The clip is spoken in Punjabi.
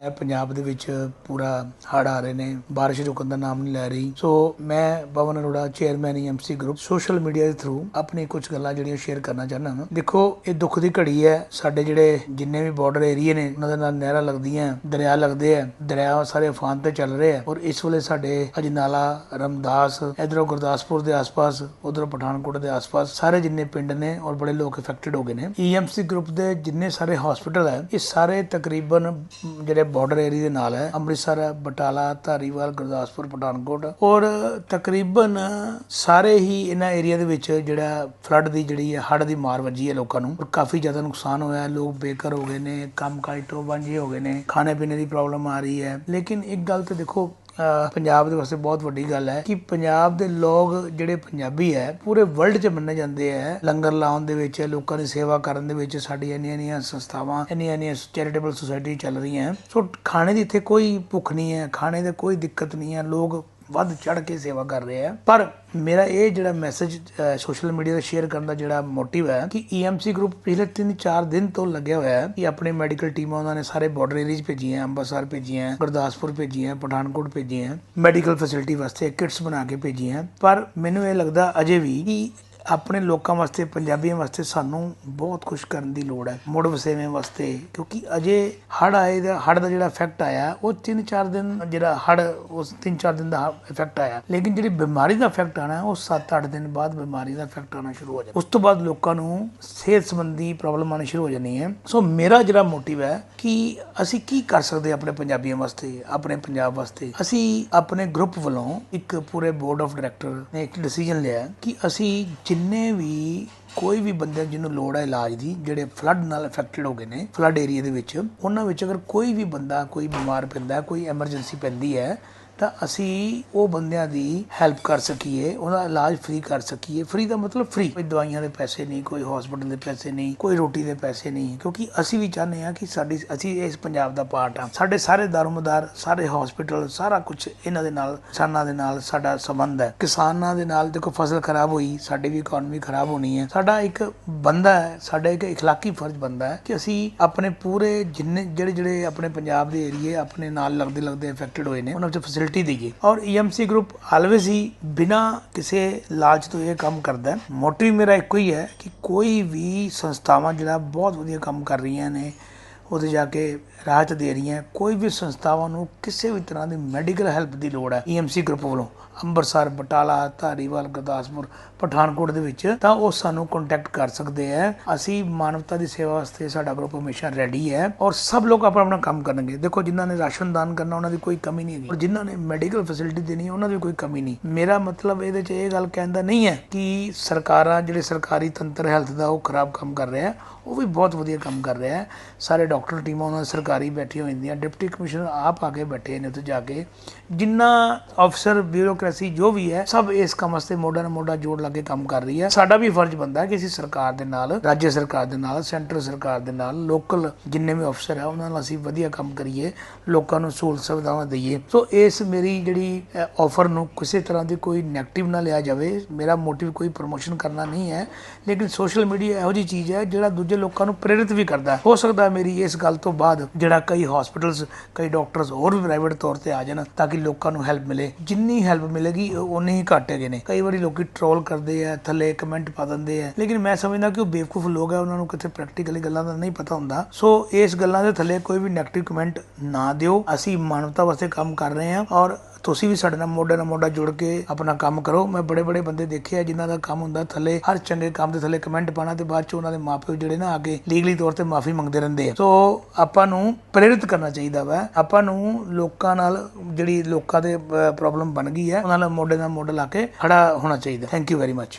ਇਹ ਪੰਜਾਬ ਦੇ ਵਿੱਚ ਪੂਰਾ ਹੜ੍ਹ ਆ ਰਹੇ ਨੇ, ਬਾਰਿਸ਼ ਰੁਕਣ ਦਾ ਨਾਮ ਨਹੀਂ ਲੈ ਰਹੀ। ਸੋ ਮੈਂ Pawan Arora chairman MC group social media ਦੇ ਥਰੂ ਆਪਣੀ ਕੁਝ ਗੱਲਾਂ ਜਿਹੜੀਆਂ ਸ਼ੇਅਰ ਕਰਨਾ ਚਾਹੁੰਦਾ ਹਾਂ ਦੇਖੋ, ਇਹ ਦੁੱਖ ਦੀ ਘੜੀ ਹੈ। ਸਾਡੇ ਜਿਹੜੇ ਜਿੰਨੇ ਵੀ ਬਾਰਡਰ ਏਰੀਏ ਨੇ, ਉਹਨਾਂ ਦੇ ਨਾਲ ਨਹਿਰਾਂ ਲੱਗਦੀਆਂ, ਦਰਿਆ ਲੱਗਦੇ ਆ, ਦਰਿਆ ਸਾਰੇ ਅਫਾਨ ਤੇ ਚੱਲ ਰਹੇ ਆ। ਔਰ ਇਸ ਵੇਲੇ ਸਾਡੇ ਅਜਨਾਲਾ, ਰਮਦਾਸ, ਇਧਰੋਂ ਗੁਰਦਾਸਪੁਰ ਦੇ ਆਸ-ਪਾਸ, ਉਧਰੋਂ ਪਠਾਨਕੋਟ ਦੇ ਆਸ-ਪਾਸ, ਸਾਰੇ ਜਿੰਨੇ ਪਿੰਡ ਨੇ ਔਰ ਬੜੇ ਲੋਕ ਇਫੈਕਟਡ ਹੋ ਗਏ ਨੇ। ਈਐਮਸੀ ਗਰੁੱਪ ਦੇ ਜਿੰਨੇ ਸਾਰੇ ਹਸਪੀਟਲ ਹੈ, ਇਹ ਸਾਰੇ ਤਕਰੀਬਨ ਜਿਹੜੇ ਬਾਰਡਰ ਏਰੀਆ ਦੇ ਨਾਲ ਹੈ। ਅੰਮ੍ਰਿਤਸਰ ਬਟਾਲਾ, ਧਾਰੀਵਾਲ, ਗੁਰਦਾਸਪੁਰ, ਪਠਾਨਕੋਟ। ਔਰ ਤਕਰੀਬਨ ਸਾਰੇ ਹੀ ਇਹਨਾਂ ਏਰੀਆ ਦੇ ਵਿੱਚ ਜਿਹੜਾ ਫਲੱਡ ਦੀ ਜਿਹੜੀ ਹੈ, ਹੜ੍ਹ ਦੀ ਮਾਰ ਵੱਜੀ ਹੈ ਲੋਕਾਂ ਨੂੰ। ਔਰ ਕਾਫੀ ਜ਼ਿਆਦਾ ਨੁਕਸਾਨ ਹੋਇਆ। ਹੈ ਲੋਕ ਬੇਘਰ ਹੋ ਗਏ ਨੇ ਕੰਮ ਕਾਜ ਤੋਂ ਵਾਂਝੇ ਹੋ ਗਏ ਨੇ। ਖਾਣੇ ਪੀਣੇ ਦੀ ਪ੍ਰੋਬਲਮ ਆ ਰਹੀ ਹੈ। ਲੇਕਿਨ ਇੱਕ ਗੱਲ ਤੇ ਦੇਖੋ ਪੰਜਾਬ ਦੇ ਵਾਸਤੇ ਬਹੁਤ ਵੱਡੀ ਗੱਲ ਹੈ ਕਿ ਪੰਜਾਬ ਦੇ ਲੋਕ ਜਿਹੜੇ ਪੰਜਾਬੀ ਹੈ, ਪੂਰੇ ਵਰਲਡ 'ਚ ਮੰਨੇ ਜਾਂਦੇ ਹੈ। ਲੰਗਰ ਲਾਉਣ ਦੇ ਵਿੱਚ, ਲੋਕਾਂ ਦੀ ਸੇਵਾ ਕਰਨ ਦੇ ਵਿੱਚ ਸਾਡੀ ਇੰਨੀਆਂ ਇੰਨੀਆਂ ਸੰਸਥਾਵਾਂ, ਇੰਨੀਆਂ ਇੰਨੀਆਂ ਚੈਰੀਟੇਬਲ ਸੁਸਾਇਟੀ ਚੱਲ ਰਹੀਆਂ ਸੋ ਖਾਣੇ ਦੀ ਇੱਥੇ ਕੋਈ ਭੁੱਖ ਨਹੀਂ ਹੈ, ਖਾਣੇ ਦੇ ਕੋਈ ਦਿੱਕਤ ਨਹੀਂ ਹੈ। ਲੋਕ ਵੱਧ ਚੜ ਕੇ ਸੇਵਾ ਕਰ ਰਹੇ ਆ। ਪਰ ਮੇਰਾ ਇਹ ਜਿਹੜਾ ਮੈਸੇਜ ਸੋਸ਼ਲ ਮੀਡੀਆ ਤੇ ਸ਼ੇਅਰ ਕਰਨ ਦਾ ਜਿਹੜਾ ਮੋਟਿਵ ਹੈ ਕਿ ਈਐਮਸੀ ਗਰੁੱਪ ਪਿਛਲੇ 3-4 ਦਿਨ ਤੋਂ ਲੱਗਿਆ ਹੋਇਆ ਹੈ ਕਿ ਆਪਣੀ ਮੈਡੀਕਲ ਟੀਮਾਂ ਉਹਨਾਂ ਨੇ ਸਾਰੇ ਬਾਰਡਰ ਏਰੀਆਜ਼ ਭੇਜੀਆਂ ਅੰਮ੍ਰਿਤਸਰ ਭੇਜੀਆਂ ਗੁਰਦਾਸਪੁਰ ਭੇਜੀਆਂ ਪਠਾਨਕੋਟ ਭੇਜੀਆਂ ਮੈਡੀਕਲ ਫੈਸਿਲਿਟੀ ਵਾਸਤੇ ਕਿਟਸ ਬਣਾ ਕੇ ਭੇਜੀਆਂ ਪਰ ਮੈਨੂੰ ਇਹ ਲੱਗਦਾ ਅਜੇ ਵੀ ਕਿ ਆਪਣੇ ਲੋਕਾਂ ਵਾਸਤੇ, ਪੰਜਾਬੀਆਂ ਵਾਸਤੇ ਸਾਨੂੰ ਬਹੁਤ ਕੁਝ ਕਰਨ ਦੀ ਲੋੜ ਹੈ, ਮੁੜ ਵਸੇਵੇਂ ਵਾਸਤੇ। ਕਿਉਂਕਿ ਅਜੇ ਹੜ ਆਏ ਦਾ ਹੜ ਦਾ ਜਿਹੜਾ ਇਫੈਕਟ ਆਇਆ, ਉਹ 3-4 ਦਿਨ ਜਿਹੜਾ ਹੜ ਉਸ 3-4 ਦਿਨ ਦਾ ਇਫੈਕਟ ਆਇਆ। ਲੇਕਿਨ ਜਿਹੜੀ ਬਿਮਾਰੀ ਦਾ ਇਫੈਕਟ ਆਣਾ ਉਹ 7-8 ਦਿਨ ਬਾਅਦ ਬਿਮਾਰੀ ਦਾ ਇਫੈਕਟ ਆਣਾ ਸ਼ੁਰੂ ਹੋ ਜਾਂਦਾ ਉਸ ਤੋਂ ਬਾਅਦ ਲੋਕਾਂ ਨੂੰ ਸਿਹਤ ਸੰਬੰਧੀ ਪ੍ਰੋਬਲਮ ਆਣੀ ਸ਼ੁਰੂ ਹੋ ਜਾਣੀ ਹੈ। ਸੋ ਮੇਰਾ ਜਿਹੜਾ ਮੋਟਿਵ ਹੈ ਕਿ ਅਸੀਂ ਕੀ ਕਰ ਸਕਦੇ ਆਪਣੇ ਪੰਜਾਬੀਆਂ ਵਾਸਤੇ, ਆਪਣੇ ਪੰਜਾਬ ਵਾਸਤੇ? ਅਸੀਂ ਆਪਣੇ ਗਰੁੱਪ ਵੱਲੋਂ ਇੱਕ ਪੂਰੇ ਬੋਰਡ ਆਫ ਡਾਇਰੈਕਟਰ ਨੇ ਇੱਕ ਡਿਸੀਜਨ ਲਿਆ ਕਿ ਅਸੀਂ ਜਿੰਨੇ ਵੀ ਕੋਈ ਵੀ ਬੰਦੇ ਜਿਹਨੂੰ ਲੋੜ ਹੈ ਇਲਾਜ ਦੀ, ਜਿਹੜੇ ਫਲੱਡ ਨਾਲ ਅਫੈਕਟਡ ਹੋ ਗਏ ਨੇ ਫਲੱਡ ਏਰੀਆ ਦੇ ਵਿੱਚ, ਉਹਨਾਂ ਵਿੱਚ ਅਗਰ ਕੋਈ ਵੀ ਬੰਦਾ ਕੋਈ ਬਿਮਾਰ ਪੈਂਦਾ, ਕੋਈ ਐਮਰਜੈਂਸੀ ਪੈਂਦੀ ਹੈ ਤਾਂ ਅਸੀਂ ਉਹ ਬੰਦਿਆਂ ਦੀ ਹੈਲਪ ਕਰ ਸਕੀਏ, ਉਹਦਾ ਇਲਾਜ ਫ੍ਰੀ ਕਰ ਸਕੀਏ। ਫ੍ਰੀ ਦਾ ਮਤਲਬ ਫ੍ਰੀ ਕੋਈ ਦਵਾਈਆਂ ਦੇ ਪੈਸੇ ਨਹੀਂ, ਕੋਈ ਹਸਪੀਟਲ ਦੇ ਪੈਸੇ ਨਹੀਂ, ਕੋਈ ਰੋਟੀ ਦੇ ਪੈਸੇ ਨਹੀਂ, ਕਿਉਂਕਿ ਅਸੀਂ ਵੀ ਚਾਹੁੰਦੇ ਹਾਂ ਕਿ ਸਾਡੀ, ਅਸੀਂ ਇਸ ਪੰਜਾਬ ਦਾ ਪਾਰਟ ਆ ਸਾਡੇ ਸਾਰੇ ਦਾਰੋਮਦਾਰ, ਸਾਰੇ ਹਸਪੀਟਲ ਸਾਰਾ ਕੁਝ ਇਹਨਾਂ ਦੇ ਨਾਲ, ਕਿਸਾਨਾਂ ਦੇ ਨਾਲ ਸਾਡਾ ਸੰਬੰਧ ਹੈ। ਕਿਸਾਨਾਂ ਦੇ ਨਾਲ ਦੇਖੋ ਫਸਲ ਖਰਾਬ ਹੋਈ, ਸਾਡੀ ਵੀ ਇਕਨੋਮੀ ਖਰਾਬ ਹੋਣੀ ਹੈ। ਸਾਡਾ ਇੱਕ ਬੰਦਾ ਹੈ, ਸਾਡਾ ਇੱਕ ਇਖਲਾਕੀ ਫਰਜ਼ ਬੰਦਾ ਹੈ ਕਿ ਅਸੀਂ ਆਪਣੇ ਪੂਰੇ ਜਿੰਨੇ ਜਿਹੜੇ ਜਿਹੜੇ ਆਪਣੇ ਪੰਜਾਬ ਦੇ ਏਰੀਏ ਆਪਣੇ ਨਾਲ ਲੱਗਦੇ ਲੱਗਦੇ ਇਫੈਕਟਡ ਹੋਏ ਨੇ, ਉਹਨਾਂ ਵਿੱਚ ਫੈਸਿਲਿਟੀ ਦਈਏ ਔਰ ਈਐਮਸੀ ਗਰੁੱਪ ਆਲਵੇਜ਼ ਹੀ ਬਿਨਾ ਕਿਸੇ ਲਾਲਚ ਤੋਂ ਇਹ ਕੰਮ ਕਰਦਾ ਹੈ। ਮੋਟਿਵ ਮੇਰਾ ਇੱਕੋ ਹੀ ਹੈ ਕਿ ਕੋਈ ਵੀ ਸੰਸਥਾਵਾਂ ਜਿਹੜਾ ਬਹੁਤ ਵਧੀਆ ਕੰਮ ਕਰ ਰਹੀਆਂ ਨੇ ਉਹਦੇ ਜਾ ਕੇ ਰਾਹਤ ਦੇ ਰਹੀਆਂ ਕੋਈ ਵੀ ਸੰਸਥਾਵਾਂ ਨੂੰ ਕਿਸੇ ਵੀ ਤਰ੍ਹਾਂ ਦੀ ਮੈਡੀਕਲ ਹੈਲਪ ਦੀ ਲੋੜ ਹੈ। ਈਐਮਸੀ ਗਰੁੱਪ ਵੱਲੋਂ ਅੰਮ੍ਰਿਤਸਰ, ਬਟਾਲਾ, ਧਾਰੀਵਾਲ, ਗੁਰਦਾਸਪੁਰ, ਪਠਾਨਕੋਟ ਦੇ ਵਿੱਚ ਤਾਂ ਉਹ ਸਾਨੂੰ ਕੰਟੈਕਟ ਕਰ ਸਕਦੇ ਹੈ। ਅਸੀਂ ਮਾਨਵਤਾ ਦੀ ਸੇਵਾ ਵਾਸਤੇ ਸਾਡਾ ਗਰੁੱਪ ਹਮੇਸ਼ਾ ਰੈਡੀ ਹੈ ਔਰ ਸਭ ਲੋਕ ਆਪਣਾ ਆਪਣਾ ਕੰਮ ਕਰਨਗੇ। ਦੇਖੋ, ਜਿਨ੍ਹਾਂ ਨੇ ਰਾਸ਼ਨ ਦਾਨ ਕਰਨਾ, ਉਹਨਾਂ ਦੀ ਕੋਈ ਕਮੀ ਨਹੀਂ ਹੈਗੀ। ਔਰ ਜਿਨ੍ਹਾਂ ਨੇ ਮੈਡੀਕਲ ਫੈਸਿਲਿਟੀ ਦੇਣੀ ਉਹਨਾਂ ਦੀ ਕੋਈ ਕਮੀ ਨਹੀਂ। ਮੇਰਾ ਮਤਲਬ ਇਹਦੇ 'ਚ ਇਹ ਗੱਲ ਕਹਿੰਦਾ ਨਹੀਂ ਹੈ ਕਿ ਸਰਕਾਰਾਂ, ਜਿਹੜੇ ਸਰਕਾਰੀ ਤੰਤਰ ਹੈਲਥ ਦਾ ਉਹ ਖਰਾਬ ਕੰਮ ਕਰ ਰਿਹਾ ਉਹ ਵੀ ਬਹੁਤ ਵਧੀਆ ਕੰਮ ਕਰ ਰਿਹਾ ਹੈ। ਸਾਰੇ ਡਾਕਟਰ ਟੀਮਾਂ ਉਹਨਾਂ ਸਰਕਾਰੀ ਬੈਠੀਆਂ ਹੋਈਆਂ, ਡਿਪਟੀ ਕਮਿਸ਼ਨਰ ਆਪ ਆ ਕੇ ਬੈਠੇ ਨੇ ਉੱਥੇ ਜਾ ਕੇ। ਜਿੰਨਾ ਅਫਸਰ ਬਿਊਰੋਕ੍ਰੇਸੀ ਜੋ ਵੀ ਹੈ, ਸਭ ਇਸ ਕੰਮ ਵਾਸਤੇ ਮੋਢਾ ਨਾਲ ਮੋਢਾ ਜੋੜ ਲਾ ਕੇ ਕੰਮ ਕਰ ਰਹੀ ਹੈ। ਸਾਡਾ ਵੀ ਫਰਜ਼ ਬੰਦਾ ਕਿ ਅਸੀਂ ਸਰਕਾਰ ਦੇ ਨਾਲ, ਰਾਜ ਸਰਕਾਰ ਦੇ ਨਾਲ, ਸੈਂਟਰ ਸਰਕਾਰ ਦੇ ਨਾਲ ਲੋਕਲ ਜਿੰਨੇ ਵੀ ਅਫਸਰ ਹੈ, ਉਹਨਾਂ ਨਾਲ ਅਸੀਂ ਵਧੀਆ ਕੰਮ ਕਰੀਏ, ਲੋਕਾਂ ਨੂੰ ਸਹੂਲਤ ਸੁਵਿਧਾਵਾਂ ਦਈਏ। ਸੋ ਇਸ ਮੇਰੀ ਜਿਹੜੀ ਆਫਰ ਨੂੰ ਕਿਸੇ ਤਰ੍ਹਾਂ ਦੀ ਕੋਈ 네ਗੇਟਿਵ ਨਾ ਲਿਆ ਜਾਵੇ, ਮੇਰਾ ਮੋਟਿਵ ਕੋਈ ਪ੍ਰੋਮੋਸ਼ਨ ਕਰਨਾ ਨਹੀਂ ਹੈ, ਲੇਕਿਨ ਸੋਸ਼ਲ ਮੀਡੀਆ ਇਹੋ ਜੀ ਚੀਜ਼ ਹੈ ਜਿਹੜਾ ਦੂਜੇ ਲੋਕਾਂ ਨੂੰ ਪ੍ਰੇਰਿਤ ਵੀ ਕਰਦਾ ਹੋ। ਸਕਦਾ ਮੇਰੀ ਮੇਰੀ ਇਸ ਗੱਲ ਤੋਂ ਬਾਅਦ ਜਿਹੜਾ ਕਈ ਹਸਪੀਟਲਸ ਕਈ ਡਾਕਟਰਸ ਹੋਰ ਵੀ ਪ੍ਰਾਈਵੇਟ ਤੌਰ ਤੇ ਆ ਜਾਣ ਤਾਂ ਕਿ ਲੋਕਾਂ ਨੂੰ ਹੈਲਪ ਮਿਲੇ। ਜਿੰਨੀ ਹੈਲਪ ਮਿਲੇਗੀ ਉਨੀ ਹੀ ਘੱਟ ਹੈਗੇ ਨੇ। ਕਈ ਵਾਰੀ ਲੋਕੀ ਟ੍ਰੋਲ ਕਰਦੇ ਆ, ਥੱਲੇ ਕਮੈਂਟ ਪਾ ਦਿੰਦੇ ਆ। ਲੇਕਿਨ ਮੈਂ ਸਮਝਦਾ ਕਿ ਉਹ ਬੇਵਕੂਫ ਲੋਕ ਆ, ਉਹਨਾਂ ਨੂੰ ਕਿਤੇ ਪ੍ਰੈਕਟੀਕਲੀ ਗੱਲਾਂ ਦਾ ਨਹੀਂ ਪਤਾ ਹੁੰਦਾ। ਸੋ ਇਸ ਗੱਲਾਂ ਦੇ ਥੱਲੇ ਕੋਈ ਵੀ ਨੈਗੇਟਿਵ ਕਮੈਂਟ ਨਾ ਦਿਓ। ਅਸੀਂ ਮਾਨਵਤਾ ਵਾਸਤੇ ਕੰਮ ਕਰ ਰਹੇ ਹਾਂ ਔਰ ਤੁਸੀਂ ਵੀ ਸਾਡੇ ਨਾਲ ਮੋਢੇ ਨਾਲ ਮੋਢਾ ਜੁੜ ਕੇ ਆਪਣਾ ਕੰਮ ਕਰੋ। ਮੈਂ ਬੜੇ ਬੜੇ ਬੰਦੇ ਦੇਖੇ ਆ ਜਿਨ੍ਹਾਂ ਦਾ ਕੰਮ ਹੁੰਦਾ ਥੱਲੇ। ਹਰ ਚੰਗੇ ਕੰਮ ਦੇ ਥੱਲੇ ਕਮੈਂਟ ਪਾਣਾ ਤੇ ਬਾਅਦ ਚ ਉਹਨਾਂ ਦੇ ਮਾਪਿਓ ਜਿਹੜੇ ਨਾ ਅੱਗੇ ਲੀਗਲੀ ਤੌਰ ਤੇ ਮਾਫੀ ਮੰਗਦੇ ਰਹਿੰਦੇ ਆ। ਸੋ ਆਪਾਂ ਨੂੰ ਪ੍ਰੇਰਿਤ ਕਰਨਾ ਚਾਹੀਦਾ ਵਾ। ਆਪਾਂ ਨੂੰ ਲੋਕਾਂ ਨਾਲ ਜਿਹੜੀ ਲੋਕਾਂ ਦੇ ਪ੍ਰੋਬਲਮ ਬਣ ਗਈ ਹੈ, ਉਹਨਾਂ ਨਾਲ ਮੋਢੇ ਨਾਲ ਮੋਢਾ ਲਾ ਕੇ ਖੜਾ ਹੋਣਾ ਚਾਹੀਦਾ। Thank you very much